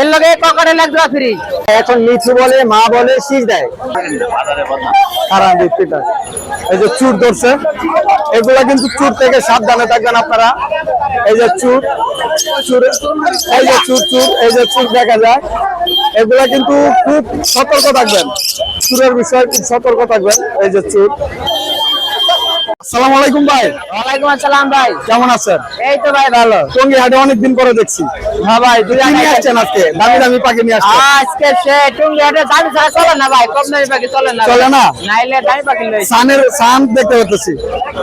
এর লগে এক জোড়া ফ্রি? এখন মিঠু বলে, মা বলে, শীষ দেয়। খারাপ বিক্রিটা এই যে চুর ধরছে। এগুলা কিন্তু চুর থেকে সাবধানে থাকবেন আপনারা। এই যে চুর চুর, এই যে চুর চুর, এই যে চুর দেখা যায়। এগুলা কিন্তু খুব সতর্ক থাকবেন। চুরের বিষয়ে খুব সতর্ক থাকবেন। এই যে চুর। আসসালামু আলাইকুম ভাই। ওয়ালাইকুম আসসালাম ভাই। কেমন আছেন? এই তো ভাই ভালো। টঙ্গি হাটে অনেকদিন পরে দেখছি। হ্যাঁ ভাই দুই নিয়ে আসছেন আজকে? দামি দামি পাখি নিয়ে আসছেন। আজকে সে টুঙ্গি হাটে দামি ছাড়া চলে না ভাই কম দামি পাখি চলে না চলে না? নাইলে দামি পাখি লই। সানের সান দেখতে পাচ্ছি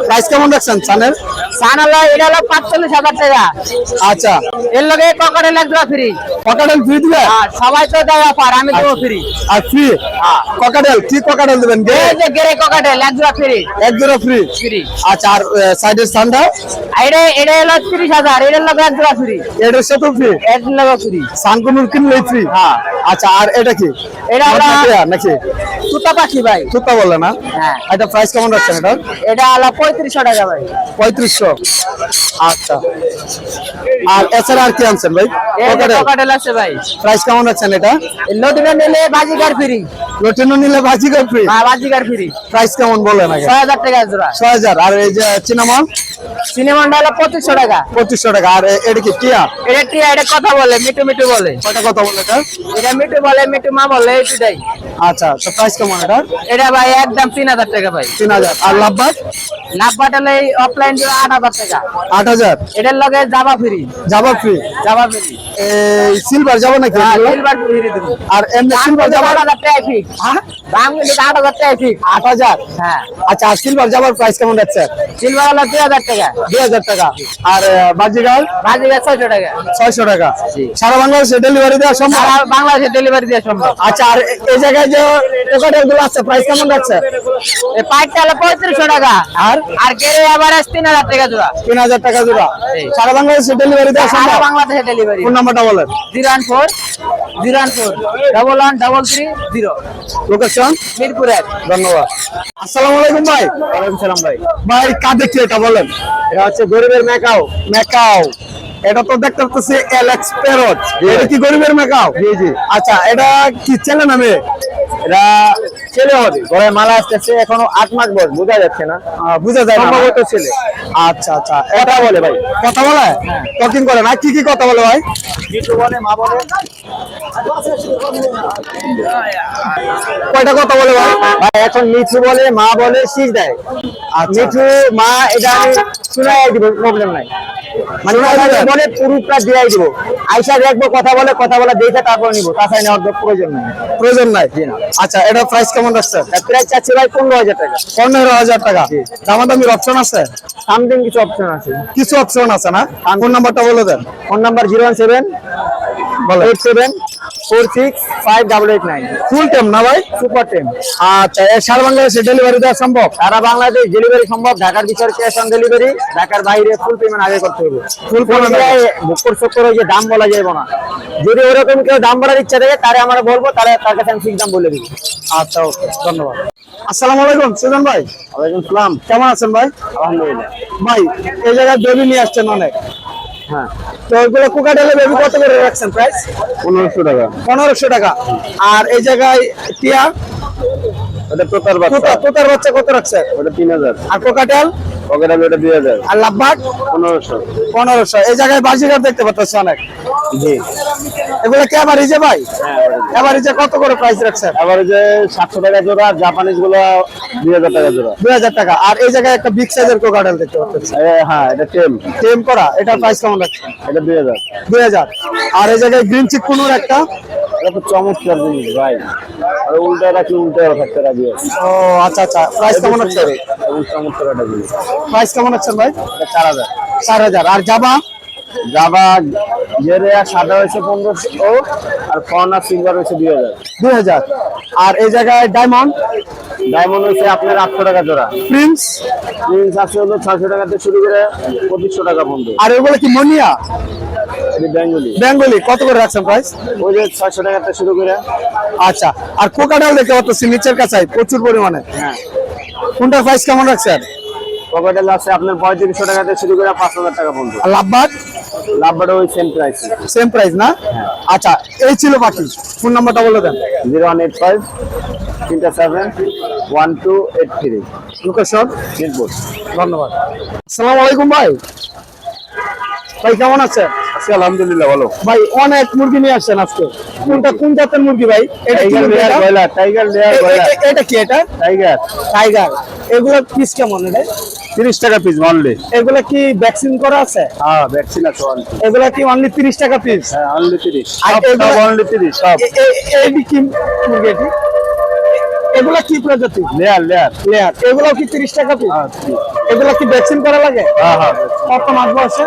প্রাইস কেমন রাখছেন সানের? সান হলো এটা হলো পাঁচচল্লিশ হাজার টাকা। আচ্ছা। এর লগে ককারের এক জোড়া ফ্রি ককাটেল ফ্রি দিবে? আর সবাই তো দেয় অফার আমি দেবো ফ্রি আর ফ্রি ককাটেল কি ককাটেল দিবেন? গেরে ককাটেল এক জোড়া ফ্রি এক জোড়া ফ্রি ফ্রি আচ্ছা আর সাইডের সানটা এটা এটা হলো তিরিশ হাজার এটার লগে এক জোড়া ফ্রি এটার সাথে ফ্রি এর লগে ফ্রি সানকুনুর কিনলে ফ্রি হ্যাঁ। আচ্ছা আর এটা কি? এটা পেয়ার নাকি তুতা পাখি ভাই। তুতা বলে না? হ্যাঁ। এটা প্রাইস কেমন রাখছেন এটা এটা হলো পঁয়ত্রিশশো টাকা ভাই। পঁয়ত্রিশশো? আচ্ছা। আর এছাড়া আর কি আনছেন ভাই? ককাটেল আছে ভাই। প্রাইস কেমন রাখছেন এটা? লটিনা নিলে বাজিকার ফ্রি লটিনো নিলে বাজিকার ফ্রি হ্যাঁ বাজিকার ফ্রি প্রাইস কেমন বলেন আগে? ছয় হাজার টাকা জোড়া। ছয় হাজার। আর এই যে চিনামন? সিনেমাটা হলো পঁচিশশো টাকা। পঁচিশশো টাকা। আর এটা কি টিয়া? এটা টিয়া এটা কথা বলে মিটু মিটু বলে। কয়টা কথা বলে এটা? এটা মিটু বলে মিটু মা বলে এটাই আচ্ছা তো প্রাইস কেমন এটা? এটা ভাই একদম তিন হাজার টাকা ভাই। তিন হাজার। আর লাভবাদ নাব্বাটা হলে অফলাইন জোড়া আট হাজার টাকা। আট হাজার? এটার লগে জাবা ফ্রি যাবা ফ্রি জাবা ফ্রি এই সিলভার যাব নাকি? সিলভার ফ্রি দেবো। আর এমনি সিলভার আট যাবার হাজার টাকা ফিক দাম কিন্তু আট হাজার টাকা ফিক আট হাজার? হ্যাঁ। আচ্ছা আর সিলভার যাবার প্রাইস কেমন যাচ্ছে? সিলভার হলো দুই হাজার টাকা। দুই হাজার টাকা। আর বাজিগার ছয়শো টাকা। ছয়শো টাকা। সারা বাংলাদেশে ডেলিভারি দেওয়া সম্ভব? সারা বাংলাদেশে ডেলিভারি দেওয়া সম্ভব। আচ্ছা আর এই জায়গায় যে টোকাটেলগুলো আছে প্রাইস কেমন যাচ্ছে? এই পাইপটা হলো পঁয়ত্রিশশো টাকা। আর? আর গেরে আবার তিন হাজার টাকা জোড়া। তিন হাজার টাকা জোড়া। সারা বাংলাদেশে ডেলিভারি দেওয়া সারা বাংলাদেশে ডেলিভারি ফোন নাম্বারটা বলেন। Zero one four zero one four double one double three zero location মিরপুরের ধন্যবাদ। আসসালামু আলাইকুম ভাই। ওয়ালাইকুম সালাম ভাই। ভাই এটা বলেন? এটা হচ্ছে গরিবের মেকাও মেকাও এটা তো দেখতে পাচ্ছি এলেক্স পেরট এটা কি গরিবের মেকাও জি জি। আচ্ছা এটা কি ছেলে নামে এটা ছেলে হবে। ঘরে মালা আসতেছে এখনও আট মাস বয়স বোঝা যাচ্ছে না। বুঝা যায় সম্ভবত ছেলে। আচ্ছা আচ্ছা। এটা বলে ভাই। কথা বলে? টকিং করে। না কি কি কথা বলে ভাই? কিছু বলে মা বলে। কয়টা কথা বলে ভাই? ভাই এখন মিঠু বলে মা বলে শীষ দেয়। আচ্ছা। মিঠু মা এটা আমি দিব প্রবলেম নাই। মানে কথা? বলে পুরুষটা দিব। আইসা দেখব কথা বলে কথা বলে দেখে তারপর নিবো। তাছাড়া নেওয়ার প্রয়োজন নাই। প্রয়োজন নাই। আচ্ছা এটা প্রাইস প্রায় চাচ্ছি ভাই পনেরো হাজার টাকা। পনেরো হাজার টাকা। দামাদামির অপশন আছে? সামথিং কিছু অপশন আছে। কিছু অপশন আছে না? ফোন নাম্বারটা বলে দেন। Phone number zero one seven eight seven four six five double eight nine full time না ভাই? সুপার টেন আচ্ছা সারা বাংলাদেশে ডেলিভারি দেওয়া সম্ভব? সারা বাংলাদেশ ডেলিভারি সম্ভব। ঢাকার ভিতরে ক্যাশ অন ডেলিভারি ঢাকার বাইরে ফুল পেমেন্ট আগে করতে হবে। Payment আগে। বুকর চক্কর যে দাম বলা যাবে না। যদি ওরকম কেউ দাম বলার ইচ্ছা থাকে তারে আমরা বলব তাহলে তার কাছে আমি ঠিক দাম বলে দিব। আচ্ছা ওকে ধন্যবাদ। আসসালামু আলাইকুম সুজন ভাই। ওয়ালাইকুম সালাম। কেমন আছেন ভাই? আলহামদুলিল্লাহ। ভাই এই জায়গায় বেবি নিয়ে আসছেন অনেক। হ্যাঁ। তো ওইগুলো কুকাটেলে বেবি কত করে রাখছেন প্রাইস পনেরোশো টাকা। পনেরোশো টাকা। আর এই জায়গায় টিয়া? ওটা তোতার তোতা তোতার বাচ্চা কত রাখছে? ওটা তিন হাজার। আর কোকাটেল পকেট ওটা দুই হাজার। আর লাভবাগ? পনেরোশো। পনেরোশো। এই জায়গায় বাজিঘর দেখতে পাচ্ছি অনেক। জি। এগুলো কি ইজে ভাই? ইজে কত করে প্রাইস রাখছেন? যে সাতশো টাকা জোড়া জাপানিজগুলো দুই হাজার টাকা জোড়া। দুই হাজার টাকা। আর এই জায়গায় একটা বিগ সাইজের কোকাটেল দেখতে পাচ্ছি হ্যাঁ এটা টেম। টেম করা এটার প্রাইস কেমন রাখছেন? এটা দুই হাজার। দুই হাজার। আর এই জায়গায় গ্রিন চিক কুনুর একটা? এটা তো চমৎকার জিনিস ভাই। আর উল্টা রাখলে উল্টা থাকতে রাজি আছে? ও আচ্ছা আচ্ছা। প্রাইস কেমন এবং চমৎকার একটা জিনিস প্রাইস কেমন হচ্ছে ভাই? এটা চার হাজার। চার হাজার। আর জাবা জেরে আর সাদা হয়েছে পনেরোশো আর আর সিলভার হয়েছে দুই হাজার। দুই হাজার। আর এই জায়গায় ডায়মন্ড ডায়মন্ড হয়েছে আপনার আটশো টাকা জোড়া। প্রিন্স প্রিন্স আছে হলো ছয়শো টাকা থেকে শুরু করে পঁচিশশো টাকা পর্যন্ত। আর এগুলো কি মনিয়া? বেঙ্গলি। বেঙ্গলি। কত করে রাখছেন প্রাইস ওই যে ছয়শো টাকা থেকে শুরু করে। আচ্ছা। আর কোকাটাল দেখতে পাচ্ছি নিচের কাছে প্রচুর পরিমাণে। হ্যাঁ। কোনটার প্রাইস কেমন রাখছেন? পকেটেল আছে আপনার পঁয়ত্রিশশো টাকা থেকে শুরু করে পাঁচ হাজার টাকা পর্যন্ত। আর লাভবাদ লাভবারও ওই সেম প্রাইস সেম প্রাইস না? আচ্ছা এই ছিল বাকি। ফোন নাম্বারটা বলে দেন। জিরো ওয়ান এইট ফাইভ তিনটা seven one two eight three location Mirpur. ধন্যবাদ। আসসালামু আলাইকুম ভাই। ভাই কেমন আছেন? আছি আলহামদুলিল্লাহ ভালো। ভাই অনেক মুরগি নিয়ে আসছেন আজকে। কোনটা কোন জাতের মুরগি ভাই? এটা কি টাইগার লেয়ার এটা? Broiler tiger layer broiler. এটা কি এটা? টাইগার টাইগার এগুলো পিস কেমন এটা? তিরিশ টাকা পিস অনলি এগুলো কি ভ্যাকসিন করা আছে? হ্যাঁ ভ্যাকসিন আছে অনলি এগুলো কি অনলি তিরিশ টাকা পিস হ্যাঁ অনলি তিরিশ। আর সব অনলি তিরিশ সব। এটি কি মুরগি এটি? এগুলো কি প্রজাতি? লেয়ার লেয়ার লেয়ার এগুলো কি তিরিশ টাকা পিস হ্যাঁ এগুলো কি ভ্যাকসিন করা লাগে? হ্যাঁ হ্যাঁ কত মাস বয়সে?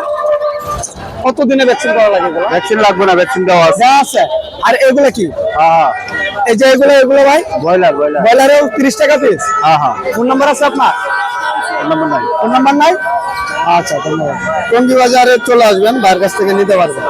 কত দিনে ভ্যাকসিন করা লাগে ভ্যাকসিন লাগবে না ভ্যাকসিন দেওয়া আছে। আছে। আর এগুলো কি? হ্যাঁ। এই যে এগুলো এগুলো ভাই? Broiler broiler. ব্রয়লারেও তিরিশ টাকা পিস হ্যাঁ হ্যাঁ। ফোন নাম্বার আছে আপনার? নম্বর নাই। ফোন নাম্বার নাই? আচ্ছা ধন্যবাদ। টঙ্গি বাজারে চলে আসবেন বার কাছ থেকে নিতে পারবেন।